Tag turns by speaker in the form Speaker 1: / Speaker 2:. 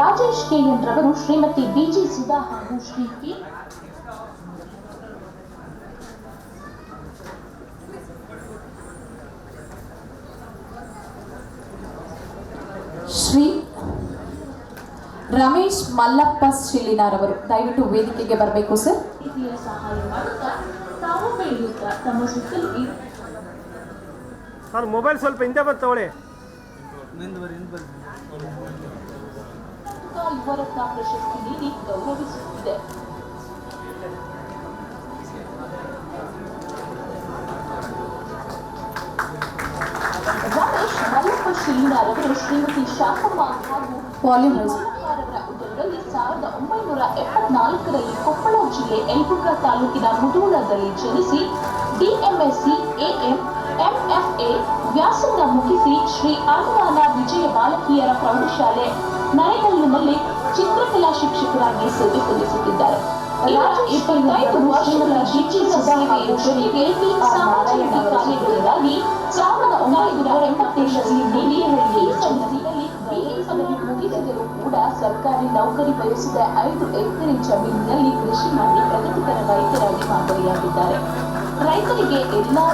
Speaker 1: Rajesh K N ರವರು Shrimati busy Sudha ಹಾಗೂ Shri K
Speaker 2: Shri Ramesh Mallappa ಶಿಲಿನಾರವರು ದಯವಿಟ್ಟು ವೇದಿಕೆಗೆ ಬರಬೇಕು ಸರ್.
Speaker 1: ಸಹಾಯ ಮಾಡುತ್ತಾ ತಾವು ಬೆಳೆಯುತ್ತಾ ತಮ್ಮ ಸುತ್ತಲೂ
Speaker 3: ಮೊಬೈಲ್ ಸ್ವಲ್ಪ ಹಿಂದೆ ಬಂದು ತಗೊಳ್ಳಿ
Speaker 1: ಯುವರತ್ನ ಪ್ರಶಸ್ತಿ ನೀಡಿ ಗೌರವಿಸುತ್ತಿದೆ ರಮೇಶ್ ಮಲ್ಲಪ್ಪ ಶಿಲಿನಾರವರು ಶ್ರೀಮತಿ ಶಾಂತಮ್ಮ ಹಾಗೂ
Speaker 2: ವಾಲ್ಯೂಮ್ ರೈಸ್.
Speaker 1: ಮಲ್ಲಪ್ಪರವರ ಉದರದಲ್ಲಿ ಸಾವಿರದ ಒಂಬೈನೂರ ಎಪ್ಪತ್ನಾಲ್ಕರಲ್ಲಿ ಕೊಪ್ಪಳ ಜಿಲ್ಲೆ ಯಲಬುರ್ಗಾ ತಾಲೂಕಿನ ಮುಧೋಳದಲ್ಲಿ ಜನಿಸಿ ಡಿಎಂಎಸ್ಸಿ ಎಎಂ ಎಂಎಫ್ಎ ವ್ಯಾಸಂಗ ಮುಗಿಸಿ ಶ್ರೀ ಅನುದಾನ ವಿಜಯ ಬಾಲಕಿಯರ ಪ್ರೌಢಶಾಲೆ ನರೇಗಲ್ಲಿನಲ್ಲಿ ಚಿತ್ರಕಲಾ ಶಿಕ್ಷಕರಾಗಿ ಸೇವೆ ಸಲ್ಲಿಸುತ್ತಿದ್ದಾರೆ. ಸಾವಿರದ ಒಂಬೈನೂರ ಮುಗಿಸಿದರೂ ಕೂಡ ಸರ್ಕಾರಿ ನೌಕರಿ ಬಯಸಿದ ಐದು ಎಕರೆ ಜಮೀನಿನಲ್ಲಿ ಕೃಷಿ ಮಾಡಿ ಪ್ರಗತಿಪರ ರೈತರಾಗಿ ಮಾದರಿಯಾಗಿದ್ದಾರೆ. ರೈತರಿಗೆ ಎಲ್ಲಾ